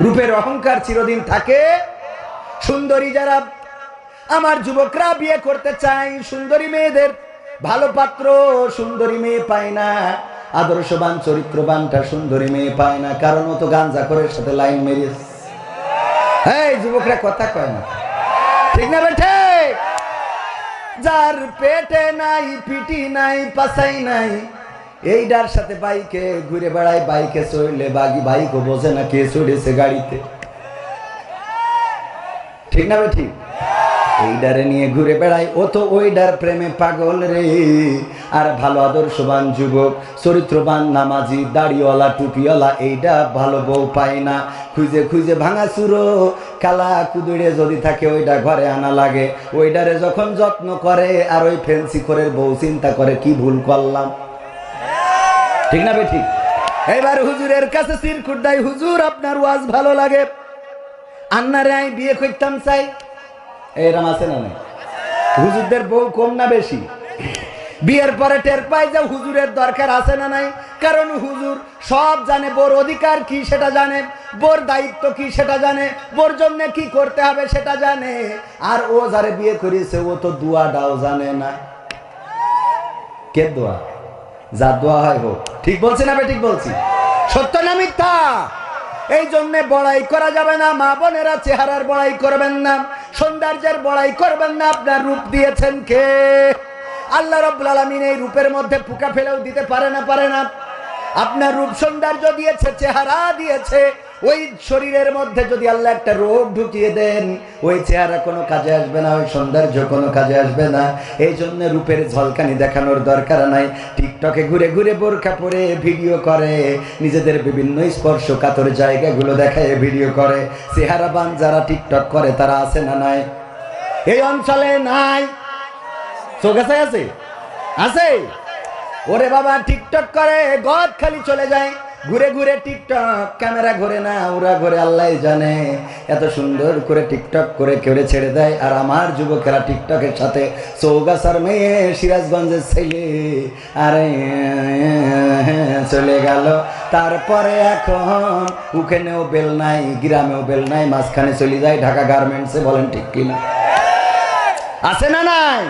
রূপের অহংকার চিরদিন থাকে। সুন্দরী যারা আমার যুবকরা বিয়ে করতে চাই সুন্দরী মেয়েদের ভালো পাত্র সুন্দরী মেয়ে পায় না। আদর্শবান, চরিত্রবানটা সুন্দরী মেয়ে পায় না। কারণ ও তো গাঞ্জা করে সাথে লাইন মেরিয়ে এই যুবকরা কথা কয় না। ঠিক না বেঠে? যার পেটে নাই, পিটি নাই পাসাই নাই এইটার সাথে বাইকে ঘুরে বেড়ায়, বাইকে চড়লে বাগি, বাইকও বোঝে না কে চড়েছে গাড়িতে। ঠিক না ঠিক এইডারে নিয়ে ঘুরে বেড়াই ও তো ওইডার প্রেমে পাগল রে। আর ভালো আদর্শবান যুবক, চরিত্রবান, নামাজি, দাড়িওয়ালা, টুপিওয়ালা এইটা ভালো বউ পায় না। খুঁজে খুঁজে ভাঙা চুরো, কালা কুদুরে যদি থাকে ওইটা ঘরে আনা লাগে। ওইডারে যখন যত্ন করে, আর ওই ফেন্সি করে বউ চিন্তা করে, কি ভুল করলাম? ঠিক না বে ঠিক এবার হুজুরের কাছে সিরকুট দেয় হুজুর, আপনার ওয়াজ ভালো লাগে? আন্নারে আমি বিয়ে করতাম, চাই। এরম আছে না হুজুরদের বউ কম না বেশি? বিয়ের পরে টের পাই যে হুজুরের দরকার আছে না নাই? কারণ হুজুর সব জানে, বোর অধিকার কি সেটা জানে, বোর দায়িত্ব কি সেটা জানে, বোর জন্য কি করতে হবে সেটা জানে। আর ও যারে বিয়ে করেছে ও তো দুয়াটাও জানে না। কে দোয়া? যা দোয়া হয় হোক। ঠিক বলছি না ঠিক বলছি? সত্য না মিথ্যা? এই জন্য বড়াই করা যাবে না, মা বোনেরা চেহারার বড়াই করবেন না, সৌন্দর্যের বড়াই করবেন না, আপনার রূপ দিয়েছেন কে? আল্লাহ রব্বুল আলমিন এই রূপের মধ্যে পোকা ফেলেও দিতে পারে না পারে না। আপনার রূপ সৌন্দর্য দিয়েছে, চেহারা দিয়েছে ওই শরীরের মধ্যে যদি আল্লাহ একটা রোগ ঢুকিয়ে দেন, ওই চেহারা কোনো কাজে আসবে না, ওই সৌন্দর্য কোনো কাজে আসবে না। এই জন্য রূপের ঝলকানি দেখানোর দরকার নাই। টিকটকে ঘুরে ঘুরে বোরখা পরে ভিডিও করে, নিজেদের বিভিন্ন স্পর্শ কাতর জায়গাগুলো দেখায় ভিডিও করে। চেহারাবান যারা টিকটক করে, তারা আছে না নাই? এই অঞ্চলে নাই। চোখে আছে? আছে? ওরে বাবা, টিকটক করে, গদ খালি চলে যায়। ঘুরে ঘুরে টিকটক, ক্যামেরা ঘুরে না ওরা ঘুরে আল্লাহ জানে। এত সুন্দর করে টিকটক করে কেড়ে ছেড়ে দেয়। আর আমার যুবকেরা টিকটকের সাথে চৌগাছার মেয়ে, সিরাজগঞ্জের ছেলে, আরে, চলে গেল। তারপরে এখন ওখানেও বেল নাই, গ্রামেও বেল নাই, মাঝখানে চলে যায় ঢাকা গার্মেন্টসে, বলেন ঠিক কিনা। আছে না নাই?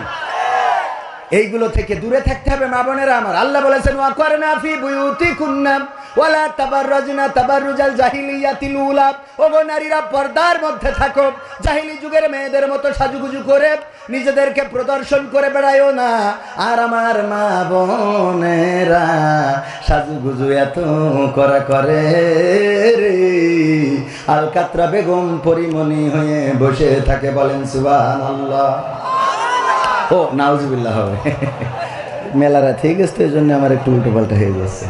এইগুলো থেকে দূরে থাকতে হবে, মা বোনেরা আমার। আল্লাহ বলেছেন ওয়া করনা ফি বুয়ুতিকুন্না ওয়ালা তাবাররাজনা তাবাররুজাল জাহিলিয়াতিল উলা। ওগো নারীরা পর্দার মধ্যে থাকো, জাহিলি যুগের মেয়েদের মতো সাজুগুজু করে, নিজেদেরকে প্রদর্শন করে বেড়ায়ও না। আর আমার মা বোনেরা সাজুগুজু এত করা করে রে। আলকাত্রা বেগম পরিমণি হয়ে বসে থাকে বলেন, সুবহানাল্লাহ। ও নাউজিবিল্লা হবে। মেলারা ঠিক আছে, তো এই জন্য আমার একটু উল্টো পাল্টা হয়ে যাচ্ছে।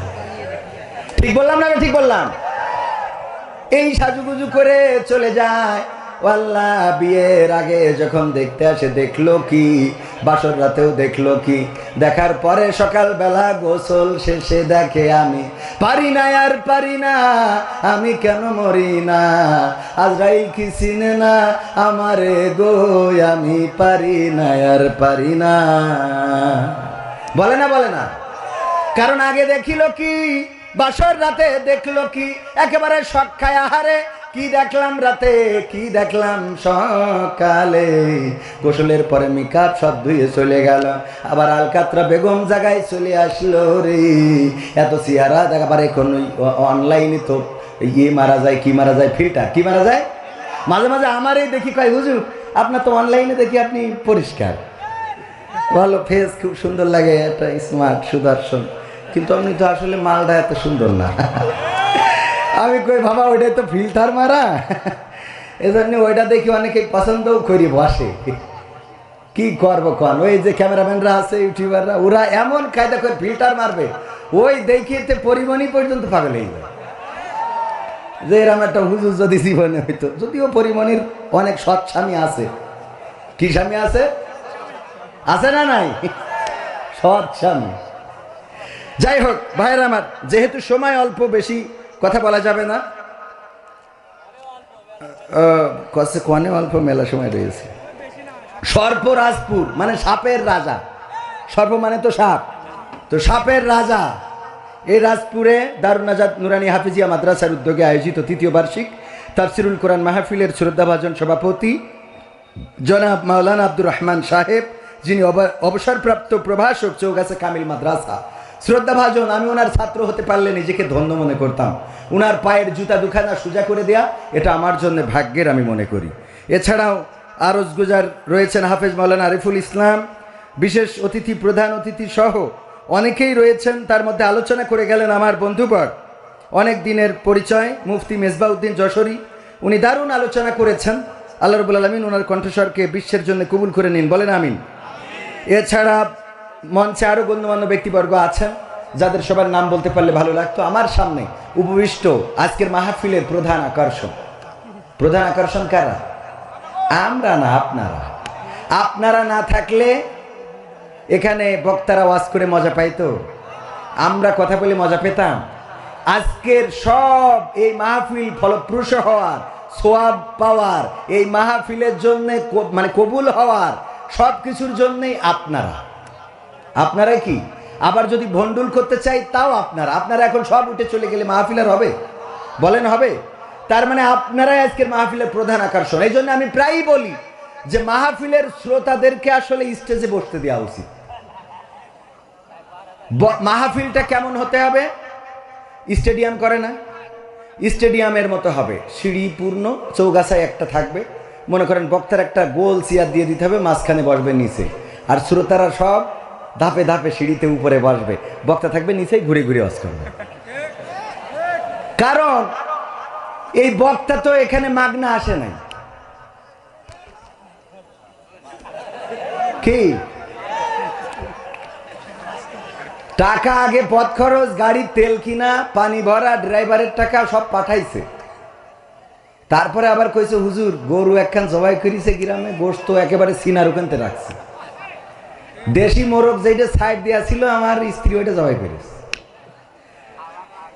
ঠিক বললাম না আমি, ঠিক বললাম। এই সাজুগুজু করে চলে যায়। ও আল্লাহ বিয়ের আগে যখন দেখতে আসে, দেখল কি? বাসর রাতেও দেখল কি? দেখার পরে সকালবেলা গোসল শেষে দেখে আমি, পারি না আর পারি না, আমি কেন মরি না? আজরাইল কি চিনে না আমারে গো, আমি পারি না আর পারি না? বলে না বলে না। কারণ আগে দেখিল কি? বাসর রাতে দেখল কি? একেবারে শখ খায় আহারে কি দেখলাম রাতে, কি দেখলাম সকালে? গোসলের পরে মিকাপ সব ধুয়ে চলে গেল। আবার আলকাত্রা বেগম জায়গায় চলে আসলো রে। এত চেহারা দেখাবার এখন অনলাইনে তো ইয়ে মারা যায়, কি মারা যায়? ফিল্টার, কি মারা যায়? মাঝে মাঝে আমারই দেখি, কয়, হুজুর, আপনার তো অনলাইনে দেখি আপনি পরিষ্কার। ভালো ফেস খুব সুন্দর লাগে, একটা স্মার্ট সুদর্শন। কিন্তু আপনি তো আসলে মালটা এত সুন্দর না। আমি কই, বাবা, ওইটাই তো ফিল্টার মারা। এজন্য ওইটা দেখি অনেকে পছন্দও করি, বসে। কি করব কন? ওই যে ক্যামেরাম্যানরা আছে, ইউটিউবাররা, ওরা এমন কায়দা করে ফিল্টার মারবে, ওই দেখিতে পরিমণি পর্যন্ত পাগল হয়ে যায়। যে এরম একটা হুজুর যদি জীবনে হইতো, যদিও পরিমণির অনেক সৎ স্বামী আছে। কি স্বামী আছে? আছে না নাই? সৎ স্বামী। যাই হোক, ভাইয়ের আমার, যেহেতু সময় অল্প বেশি কথা বলা যাবে না। কষে কনে অল্প মেলা সময় রয়েছে। সর্পরাজপুর মানে সাপের রাজা। সর্প মানে তো সাপ। তো সাপের রাজা। এই রাজপুরে দারুনাজাদ নুরানি হাফিজিয়া মাদ্রাসার উদ্যোগে আয়োজিত তৃতীয় বার্ষিক তাফসিরুল কোরআন মাহফিলের শ্রদ্ধাভাজন সভাপতি জনাব মাওলানা আব্দুর রহমান সাহেব, যিনি অব- অবসরপ্রাপ্ত প্রভাষক চৌগাছা কামিল মাদ্রাসা। শ্রদ্ধাভাজন আমি ওনার ছাত্র হতে পারলে নিজেকে ধন্য মনে করতাম। ওনার পায়ের জুতা দুখানা সোজা করে দেয়া, এটা আমার জন্য ভাগ্যের আমি মনে করি। এছাড়াও আরজ গুজার রয়েছেন হাফেজ মাওলানা আরিফুল ইসলাম, বিশেষ অতিথি, প্রধান অতিথি সহ অনেকেই রয়েছেন। তার মধ্যে আলোচনা করে গেলেন আমার বন্ধুবর। অনেক দিনের পরিচয়, মুফতি মেজবাউদ্দিন যশোরী। উনি দারুণ আলোচনা করেছেন। আল্লাহ রবুল আলমিন ওনার কণ্ঠস্বরকে বিশ্বের জন্য কবুল করে নিন। বলেন আমিন। এছাড়া মঞ্চে আরও গণ্যমান্য ব্যক্তিবর্গ আছেন, যাদের সবার নাম বলতে পারলে ভালো লাগতো। আমার সামনে উপবিষ্ট আজকের মাহফিলের প্রধান আকর্ষণ। প্রধান আকর্ষণ কারা? আমরা না, আপনারা। আপনারা না থাকলে এখানে বক্তারা ওয়াজ করে মজা পাইতো। আমরা কথা বলে মজা পেতাম। আজকের সব এই মাহফিল ফলপ্রসূ হওয়ার, সোয়াব পাওয়ার, এই মাহফিলের জন্য মানে কবুল হওয়ার সব কিছুর জন্যই আপনারা। আপনারা কি? আবার যদি ভন্ডুল করতে চাই, তাও আপনারা। আপনারা এখন সব উঠে চলে গেলে মাহফিল আর হবে? বলেন হবে? তার মানে আপনারাই আজকের মাহফিলের প্রধান আকর্ষণ। এই জন্য আমি প্রায়ই বলি যে মাহফিলের শ্রোতাদেরকে আসলে স্টেজে বসতে দেওয়া উচিত। মাহফিলটা কেমন হতে হবে? স্টেডিয়াম করে না। স্টেডিয়ামের মতো হবে। সিঁড়ি পূর্ণ, চৌগাছায় একটা থাকবে। মনে করেন বক্তার একটা গোল চেয়ার দিয়ে দিতে হবে, মাঝখানে বসবে নিচে। আর শ্রোতারা সব ধাপে ধাপে সিঁড়িতে উপরে বসবে। বক্তা থাকবে নিচে ঘুরে ঘুরে ওয়াজ করবে কারণ এই বক্তা তো এখানে মাগনা আসে নাই। কি? টাকা আগে পথ খরচ গাড়ির তেল কিনা, পানি ভরা, ড্রাইভারের টাকা সব পাঠাইছে। তারপরে আবার কইছে, হুজুর, গরু একখান জবাই করিছে গ্রামে গোস্ত একেবারে সিনার ওখানতে রাখছে। দেশি মোরগ যেটা সাইড দেওয়া ছিল, আমার স্ত্রী ওইটা জবাই করেছে।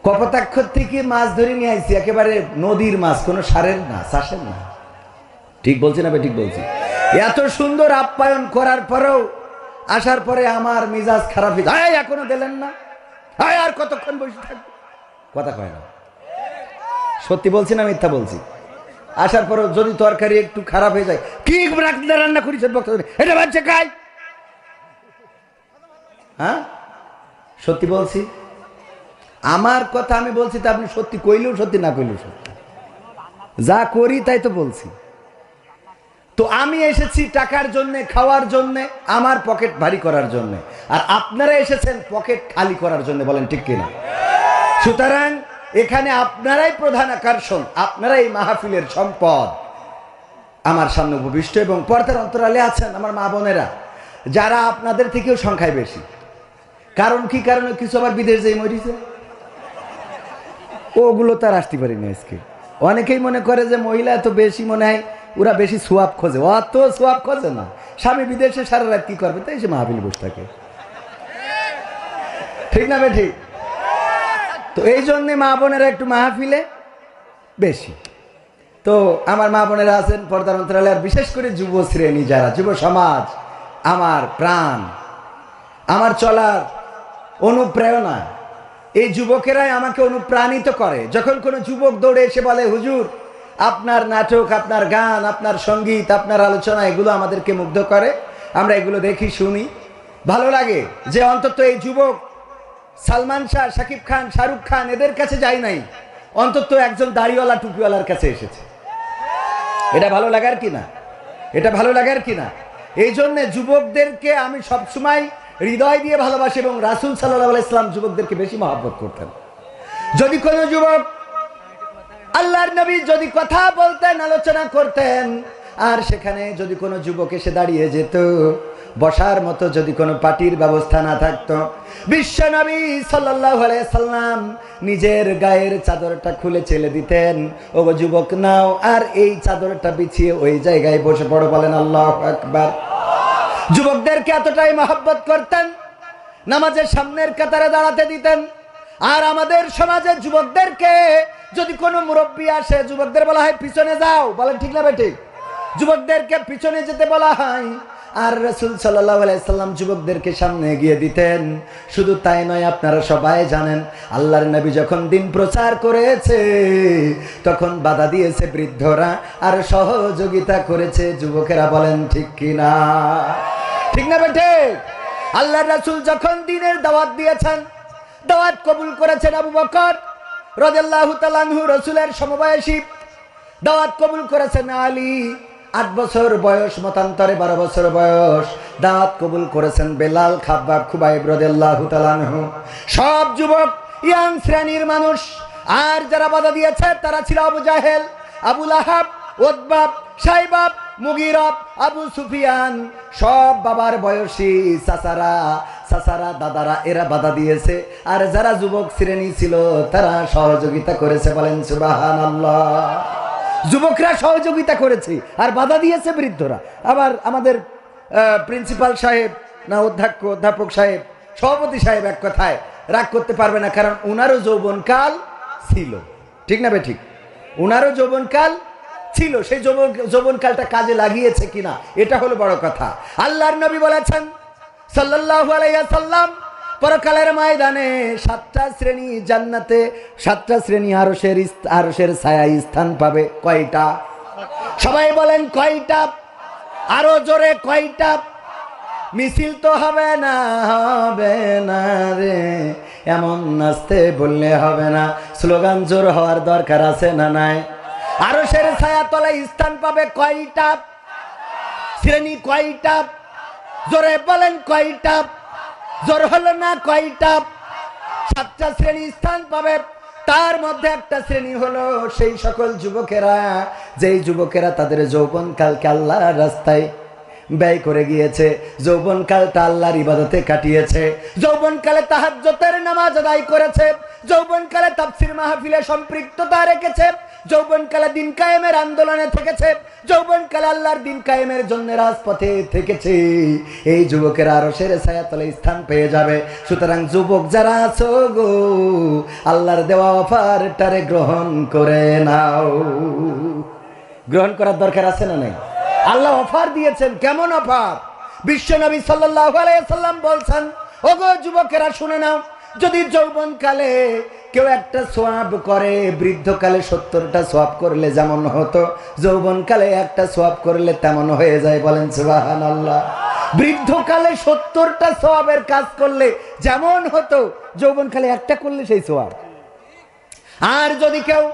কপতাক্ষর থেকে মাছ ধরে নিয়ে আইছি, একেবারে নদীর মাছ, কোনো সারের না, চাষের না। ঠিক বলছি না ঠিক বলছি। এত সুন্দর আপ্যায়ন করার পরেও, আসার পরে আমার মিজাজ খারাপ হয়ে এখনও দিলেন না। আয়, আর কতক্ষণ বসে থাকবে? কথা কয় না। সত্যি বলছি না, মিথ্যা বলছি? আসার পরেও যদি তরকারি একটু খারাপ হয়ে যায়, কি রান্না করেছেন বক্তব্য এটা বাচ্চা খাই হ্যাঁ? সত্যি বলছি? আমার কথা আমি বলছি তা আপনি সত্যি কইলেও সত্যি, না কইলেও সত্যি? যা করি তাই তো বলছি। তো আমি এসেছি টাকার জন্য, খাওয়ার জন্য, আমার পকেট ভারী করার জন্য। আর আপনারা এসেছেন পকেট খালি করার জন্য, বলেন ঠিক কিনা? সুতরাং এখানে আপনারাই প্রধান আকর্ষণ, আপনারাই মাহফিলের সম্পদ। আমার সামনে উপবিষ্ট এবং পর্দার অন্তরালে আছেন আমার মা বোনেরা, যারা আপনাদের থেকেও সংখ্যায় বেশি। কারণ কি? কারণে কিছু আবার বিদেশ যেই মরিছে। ওগুলো তার আসতে পারিনি আজকে। অনেকেই মনে করে যে মহিলা এত বেশি মনে হয় ওরা বেশি সোয়াব খোঁজে। অত সোয়াব খোঁজে না। স্বামী বিদেশে সারা রাত কি করবে? তাই সে মাহফিল বসে থাকে। ঠিক না বে ঠিক তো এই জন্যে মা বোনেরা একটু মাহফিলে বেশি। তো আমার মা বোনেরা আছেন পর্দার অন্তরালে আর বিশেষ করে যুব শ্রেণি যারা, যুব সমাজ, আমার প্রাণ, আমার চলার অনুপ্রেরণা। এই যুবকেরাই আমাকে অনুপ্রাণিত করে। যখন কোনো যুবক দৌড়ে এসে বলে, হুজুর, আপনার নাটক, আপনার গান, আপনার সংগীত, আপনার আলোচনা, এগুলো আমাদেরকে মুগ্ধ করে। আমরা এগুলো দেখি, শুনি। ভালো লাগে যে অন্তত এই যুবক, সালমান শাহ, শাকিব খান, শাহরুখ খান, এদের কাছে যাই নাই। অন্তত একজন দাড়িওয়ালা, টুপিওয়ালার কাছে এসেছে। এটা ভালো লাগার কি না? এটা ভালো লাগার কি না? এই জন্যে যুবকদেরকে আমি সবসময় হৃদয় দিয়ে ভালোবাসি এবং রাসুল সাল্লাহ ইসলাম যুবকদেরকে বেশি মহাব্বত করতেন। যদি কোনো যুবক আল্লাহর নবী যদি কথা বলতেন, আলোচনা করতেন, আর সেখানে যদি কোনো যুবক এসে দাঁড়িয়ে যেত, বসার মতো যদি কোনো পার্টির ব্যবস্থা না থাকতো, বিশ্ব নবী সাল্লাহ সাল্লাম নিজের গায়ের চাদরটা খুলে চেলে দিতেন ও যুবক, নাও। আর এই চাদরটা বিছিয়ে ওই জায়গায় বসে পড়ো বলেন, আল্লাহ একবার যুবকদেরকে এতটাই মহব্বত করতেন, নামাজের সামনের কাতারে দাঁড়াতে দিতেন। আর আমাদের সমাজে যুবকদেরকে যদি কোনো মুরব্বী আসে, যুবকদের বলা হয়, পিছনে যাও। বলেন ঠিক না বেটে? যুবকদেরকে পিছনে যেতে বলা হয় আর রসুল আলাইসাল্লাম যুবকদেরকে সামনে এগিয়ে দিতেন। শুধু তাই নয়, আপনারা সবাই জানেন, আল্লাহর নবী যখন দিন প্রচার করেছে, তখন বাধা দিয়েছে বৃদ্ধরা আর সহযোগিতা করেছে যুবকেরা। বলেন ঠিক কিনা? ঠিক না বেঠে? আল্লাহ রসুল যখন দিনের দাওয়াত দিয়েছেন, দাওয়াত কবুল করেছেন আবু বকর তালানহু রসুলের সমবয়সী। দাওয়াত কবুল করেছেন আলী। আট বছর বয়স, মতান্তরে বারো বছর বয়স। দাওয়াত কবুল করেছেন বেলাল খাব্বাব খুবাইব রদেল্লাহু সব যুবক, ইয়াং শ্রেণির মানুষ, আর যারা বাধা দিয়েছে, তারা ছিল আবু জাহেল আবুল আহাব ওদবাব সাইবাব, মুগিরব, আবু সুফিয়ান। সব বাবার বয়সী সাসারা সাসারা দাদারা, এরা বাধা দিয়েছে। আর যারা যুবক শ্রেণি ছিল, তারা সহযোগিতা করেছে বলেন সুবাহান যুবকরা সহযোগিতা করেছে, আর বাধা দিয়েছে বৃদ্ধরা। আবার আমাদের প্রিন্সিপাল সাহেব, না, অধ্যক্ষ, অধ্যাপক সাহেব, সভাপতি সাহেব এক কথায় রাগ করতে পারবে না, কারণ ওনারও যৌবনকাল ছিল। ঠিক না ঠিক? ওনারও যৌবনকাল ছিল, সেই যৌবন, যৌবনকালটা কাজে লাগিয়েছে কিনা, এটা হলো বড় কথা। আল্লাহর নবী বলেছেন, সাল্লাল্লাহু আলাইহি সাল্লাম পরকালের ময়দানে সাতটা শ্রেণি জান্নাতে, সাতটা শ্রেণি আরশের ইস- আরশের ছায়ায় স্থান পাবে। কয়টা? সবাই বলেন কয়টা? আরও জোরে কয়টা? মিছিল তো হবে না হবে না রে। এমন নাচতে বললে হবে না। স্লোগান জোর হওয়ার দরকার আছে না নাই? আরও সের ছায়া তলায় স্থান পাবে কয়টা? শ্রেণি কয়টা? জোরে বলেন কয়টা? জোর হলো না কয়টা? সাতটা শ্রেণি স্থান পাবে। তার মধ্যে একটা শ্রেণি হলো সেই সকল যুবকেরা, যেই যুবকেরা তাদের যৌবন যৌবনকালকে আল্লাহর রাস্তায় ব্যয় করে গিয়েছে। যৌবনকালটা আল্লাহর ইবাদতে কাটিয়েছে। যৌবনকালে তাহাজ্জতের নামাজ আদায় করেছে। যৌবনকালে তাফসির মাহফিলে সম্পৃক্ততা রেখেছে। যৌবনকালে দিন কায়েমের আন্দোলনে থেকেছে, যৌবনকালে আল্লাহর দিন কায়েমের জন্য রাজপথে থেকেছে। এই যুবকের আরও সেরে ছায়াতলে স্থান পেয়ে যাবে। সুতরাং যুবক যারা আছো গো, আল্লাহর দেওয়া অফারটারে গ্রহণ করে নাও। গ্রহণ করার দরকার আছে না নাই? আল্লাহ অফার দিয়েছেন, কেমন অফার? বিশ্ব নবী সাল্লাল্লাহু আলাইহি সাল্লাম বলছেন, ওগো যুবকেরা শুনে নাও, যদি যৌবনকালে কেউ একটা সোয়াব করে, বৃদ্ধকালে সত্তরটা সোয়াব করলে যেমন হতো, যৌবনকালে একটা সোয়াব করলে তেমন হয়ে যায় বলেন সুবাহান আল্লাহ বৃদ্ধকালে সত্তরটা সোয়াবের কাজ করলে যেমন হতো, যৌবনকালে একটা করলে সেই সোয়াব। আর যদি কেউ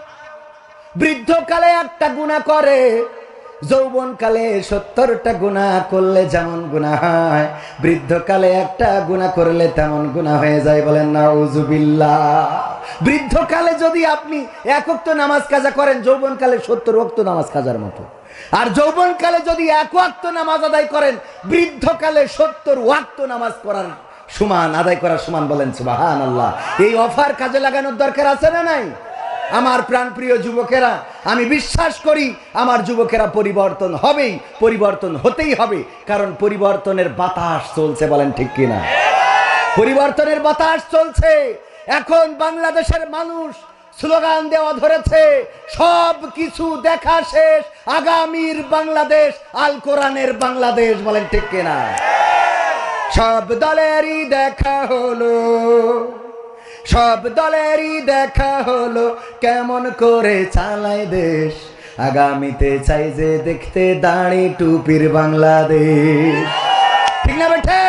বৃদ্ধকালে একটা গুণা করে যৌবনকালে সত্তরটা গুণা করলে যেমন গুণা হয়, বৃদ্ধকালে একটা গুণা করলে তেমন গুণা হয়ে যায় বলেন উজুবিল্লা বৃদ্ধকালে যদি আপনি একক নামাজ কাজা করেন, যৌবনকালে সত্তর অক্ত নামাজ কাজার মতো। আর যৌবনকালে যদি এক ওয়াক্ত নামাজ আদায় করেন, বৃদ্ধকালে সত্তর ওয়াক্ত নামাজ করার সমান, আদায় করার সমান বলেন সুবাহান আল্লাহ এই অফার কাজে লাগানোর দরকার আছে না নাই? আমার প্রাণপ্রিয় যুবকেরা, আমি বিশ্বাস করি আমার যুবকেরা পরিবর্তন হবেই, পরিবর্তন হতেই হবে, কারণ পরিবর্তনের বাতাস চলছে বলেন ঠিক কিনা? পরিবর্তনের বাতাস চলছে। এখন বাংলাদেশের মানুষ স্লোগান দেওয়া ধরেছে, সব কিছু দেখা শেষ, আগামীর বাংলাদেশ, আল কোরআনের বাংলাদেশ বলেন ঠিক কিনা? সব দলেরই দেখা হলো। সব দলেরই দেখা হলো, কেমন করে চালায় দেশ। আগামীতে চাই যে দেখতে দাঁড়ি টুপির বাংলাদেশ। ঠিক না বেঠে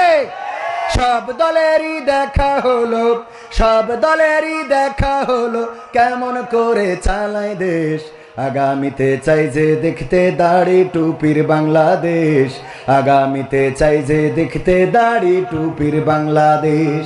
সব দলেরই দেখা হলো, সব দলেরই দেখা হলো, কেমন করে চালায় দেশ। আগামীতে চাই যে দেখতে দাড়ি টুপির বাংলাদেশ। আগামীতে চাই যে দেখতে দাড়ি টুপির বাংলাদেশ।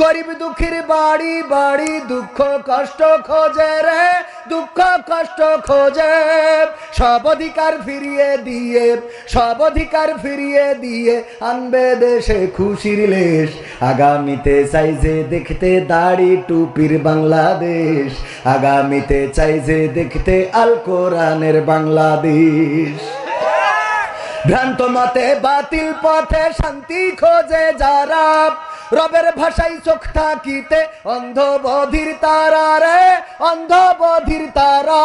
গরিব দুঃখীর বাড়ি বাড়ি দুঃখ কষ্ট খোঁজে রে, দুঃখ কষ্ট খোঁজে। সব অধিকার ফিরিয়ে দিয়ে, সব অধিকার ফিরিয়ে দিয়ে আনবে দেশে খুশির লেশ। আগামীতে চাই যে দেখতে দাড়ি টুপির বাংলাদেশ। আগামীতে চাই যে দেখতে আল কোরআনের বাংলাদেশ। ভ্রান্ত মতে বাতিল পথে শান্তি খোঁজে যারা রবের ভাষায় চোখ থাকিতে অন্ধ বধির তারা রে অন্ধ বধির তারা।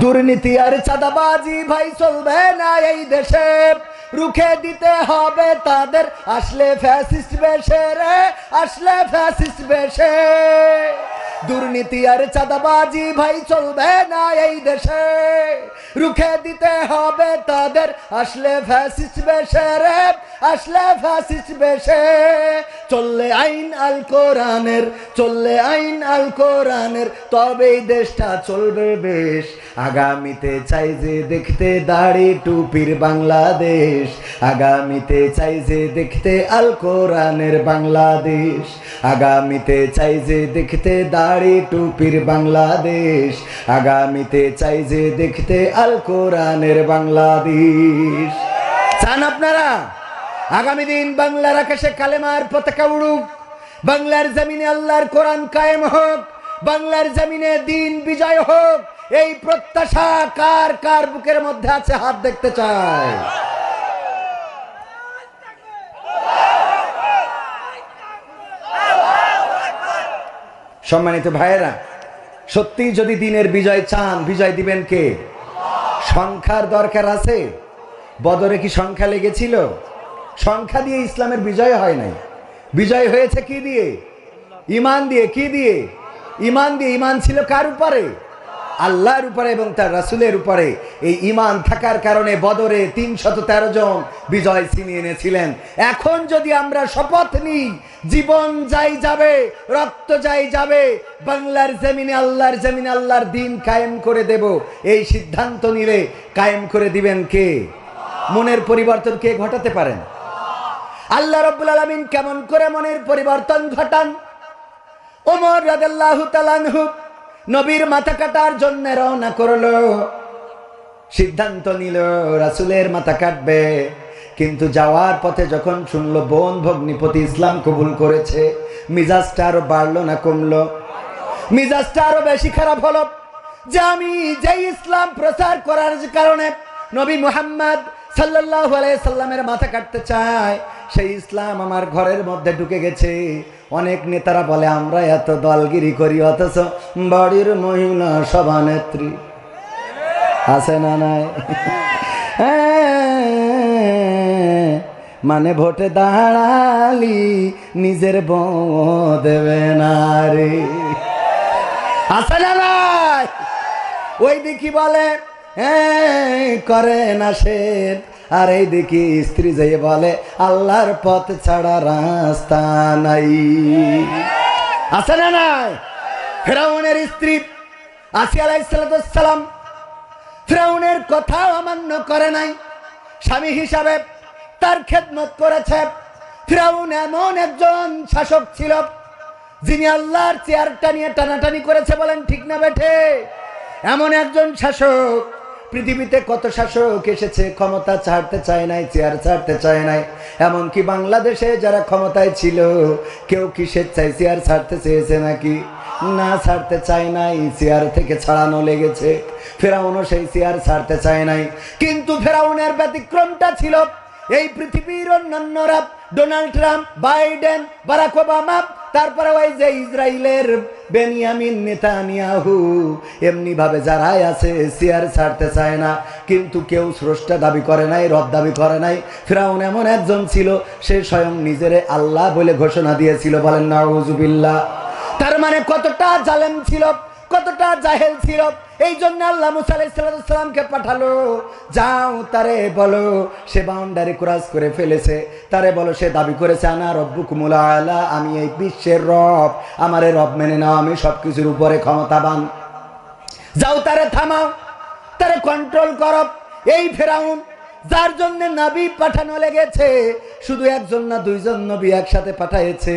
দুর্নীতি আর চাঁদাবাজি ভাই, চলবে না এই দেশে। রুখে দিতে হবে তাদের। আসলে ফ্যাসিস্ট বেশে রে, আসলে ফ্যাসিস্ট বেশে। দুর্নীতি আর চাঁদাবাজি ভাই, চলবে না এই দেশে। রুখে দিতে হবে তাদের। আসলে ফ্যাসিস্ট বেশে রে, আসলে ফ্যাসিস্ট বেশে। চললে আইন আল কোরআনের, চললে আইন আল কোরআনের, তবেই দেশটা চলবে বেশ। আগামীতে চাই যে দেখতে দাড়ি টুপির বাংলাদেশ। আগামীতে চাই যে দেখতে আল কোরআনের বাংলাদেশ। আগামীতে চাই যে দেখতে দাড়ি টুপির বাংলাদেশ। আগামীতে চাই যে দেখতে আল কোরআনের বাংলাদেশ। চান আপনারা? আগামী দিন বাংলার আকাশে কালেমার পতাকা উড়ুক। বাংলার জমিনে আল্লাহর কোরআন কায়েম হোক। বাংলার জমিনে দিন বিজয় হোক। এই প্রত্যাশা কার কার বুকের মধ্যে আছে হাত দেখতে চায় সম্মানিত ভাইয়েরা সত্যি যদি দিনের বিজয় চান, বিজয় দিবেন কে? সংখ্যার দরকার আছে? বদরে কি সংখ্যা লেগেছিল? সংখ্যা দিয়ে ইসলামের বিজয় হয় নাই। বিজয় হয়েছে কি দিয়ে? ইমান দিয়ে, কি দিয়ে? ইমান দিয়ে ইমান ছিল কার উপরে? আল্লাহর উপরে এবং তার রাসুলের উপরে এই ইমান থাকার কারণে বদরে তিনশত তেরো জন বিজয় ছিনিয়ে এনেছিলেন। এখন যদি আমরা শপথ নিই, জীবন যাই যাবে, রক্ত যাই যাবে, বাংলার জমিনে আল্লাহর জমিনে আল্লাহর দিন কায়েম করে দেব, এই সিদ্ধান্ত নিলে কায়েম করে দিবেন কে? মনের পরিবর্তন কে ঘটাতে পারেন? আল্লাহ রব্বুল আলমিন কেমন করে মনের পরিবর্তন ঘটান? ওমর রাদাল্লাহু তালানহু নবীর মাথা কাটার জন্য রওনা করল। সিদ্ধান্ত নিল, রাসুলের মাথা কাটবে। কিন্তু যাওয়ার পথে যখন শুনলো বোন ভগ্নিপতি ইসলাম কবুল করেছে, মিজাজটা আরও বাড়লো না কমলো? মিজাজটা আরও বেশি খারাপ হলো যে আমি যে ইসলাম প্রচার করার কারণে নবী মুহাম্মদ আলাইহি সাল্লামের মাথা কাটতে চায়, সেই ইসলাম আমার ঘরের মধ্যে ঢুকে গেছে। অনেক নেতারা বলে আমরা এত দলগিরি করি অথচ বাড়ির মহিলা সভানেত্রী আছে না নাই? মানে ভোটে দাঁড়ালি নিজের বউ দেবে না রে। আছে না নাই? ওই দিকে বলে "এই, করে না সে। আর এই দিকে স্ত্রী যে বলে, আল্লাহর পথ ছাড়া রাস্তা নাই। আছে না নাই? ফেরাউনের স্ত্রী আসি আলাইসালাম ফেরাউনের কথাও অমান্য করে নাই। স্বামী হিসাবে তার খেদমত করেছে। ফেরাউন এমন একজন শাসক ছিল, যিনি আল্লাহর চেয়ারটা নিয়ে টানাটানি করেছে বলেন ঠিক না বেঠে। এমন একজন শাসক পৃথিবীতে কত শাসক এসেছে, ক্ষমতা ছাড়তে চায় নাই, চেয়ার ছাড়তে চায় নাই। এমনকি বাংলাদেশে যারা ক্ষমতায় ছিল, কেউ কি স্বেচ্ছায় চেয়ার ছাড়তে চেয়েছে নাকি? না, ছাড়তে চায় নাই, চেয়ার থেকে ছাড়ানো লেগেছে। ফেরাউনও সেই চেয়ার ছাড়তে চায় নাই। কিন্তু ফেরাউনের ব্যতিক্রমটা ছিল, এই পৃথিবীর অন্যান্যরা, Donald Trump, Biden, Barack Obama তারপরে ওই যে ইসরায়েলের বেনিয়ামিন নেতানিয়াহু এমনি ভাবে যারাই আছে সিয়ার ছাড়তে চায় না, কিন্তু কেউ স্রষ্টা দাবি করে নাই, রব দাবি করে নাই। ফিরাউন এমন একজন ছিল, সে স্বয়ং নিজেরে আল্লাহ বলে ঘোষণা দিয়েছিল, বলেন নাউজুবিল্লাহ তার মানে কতটা জালেম ছিল? কতটা জাহেল ছিল। এই জন্য আল্লাহ মুসা আলাইসালামকে পাঠালো। যাও তারে বলো, সে বাউন্ডারি ক্রস করে ফেলেছে। তারে বলো, সে দাবি করেছে, আনা রব্বুকুমুল আলা, আমি এই বিশ্বের রব। আমারে রব মেনে নাও, আমি সব কিছুর উপরে ক্ষমতাবান। যাও তারে থামাও, তারে কন্ট্রোল করো। এই ফেরাউন যার জন্য নবী পাঠানো লেগেছে, শুধু একজন না, দুইজন নবী একসাথে পাঠাইছে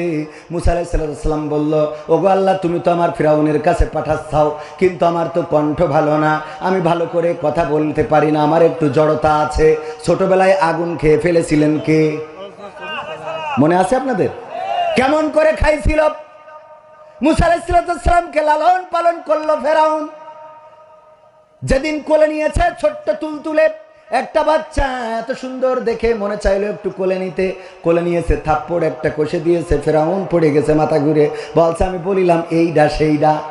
মুসা আলাইসাল্লাম বলল, ওগো আল্লাহ, তুমি তো আমার ফেরাউনের কাছে পাঠাচ্ছাও, কিন্তু আমার তো কণ্ঠ ভালো না। আমি ভালো করে কথা বলতে পারি না, আমার একটু জড়তা আছে। ছোটবেলায় আগুন খেয়ে ফেলেছিলেন কে? মনে আছে আপনাদের? কেমন করে খাইছিল? মুসা আলাইসাল্লামকে লালন পালন করল ফেরাউন। যেদিন কোলে নিয়েছে ছোট্ট তুলতুলে একটা বাচ্চা এত সুন্দর দেখে মনে চাইলো একটু কোলে নিতে। কোলে নিয়েছে থাপ্পড় একটা কষে দিয়েছে ফেরাউন পড়ে গেছে মাথা ঘুরে। বলছে, আমি বলিলাম, এইডা, সেইডা।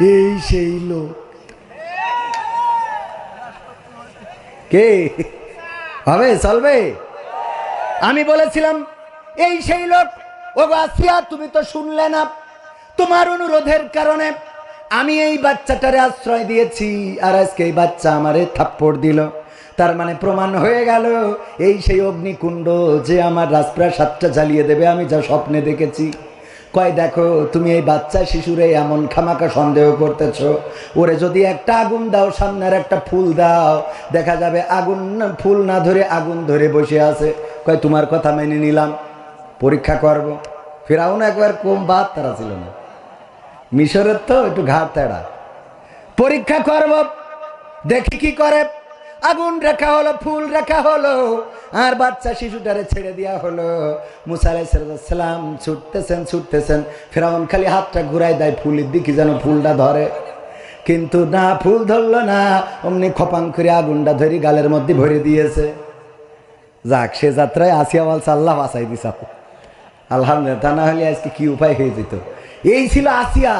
এই সেই লোক। কে? হবে, চলবে? আমি বলেছিলাম, এই সেই লোক। ও আসিয়া, তুমি তো শুনলে না। তোমার অনুরোধের কারণে আমি এই বাচ্চাটারে আশ্রয় দিয়েছি, আর আজকে এই বাচ্চা আমারে থাপ্পড় দিল। তার মানে প্রমাণ হয়ে গেল, এই সেই অগ্নিকুণ্ড যে আমার রাজপ্রাসাদটা জ্বালিয়ে দেবে, আমি যা স্বপ্নে দেখেছি। কয়, দেখো, তুমি এই বাচ্চা শিশুরে এমন খামাকা সন্দেহ করতেছ। ওরে যদি একটা আগুন দাও, সামনের একটা ফুল দাও, দেখা যাবে আগুন না- ফুল না ধরে আগুন ধরে বসে আছে। কয়, তোমার কথা মেনে নিলাম, পরীক্ষা করব। ফেরাউন একবার কম বাদ তারা ছিল না। মিশরের তো একটু ঘাট তেড়া। পরীক্ষা করব, দেখি কি করে। আগুন রাখা হলো, ফুল রাখা হলো, আর বাচ্চা শিশুটারে ছেড়ে দেওয়া হলো। মুসা আলাইসালাম ছুটতেছেন ছুটতেছেন। ফেরাউন খালি হাতটা ঘুরাই দেয় ফুলের দিকে যেন ফুলটা ধরে। কিন্তু না, ফুল ধরলো না, অমনি খপাং করে আগুনটা ধরি গালের মধ্যে ভরে দিয়েছে। যাক, সে যাত্রায় আসিয়া বলছে, আল্লাহ বাসাই দিস আলহামদুলিল্লাহ, তা না হলে আজকে কি উপায় হয়ে যেত? এই ছিল আসিয়া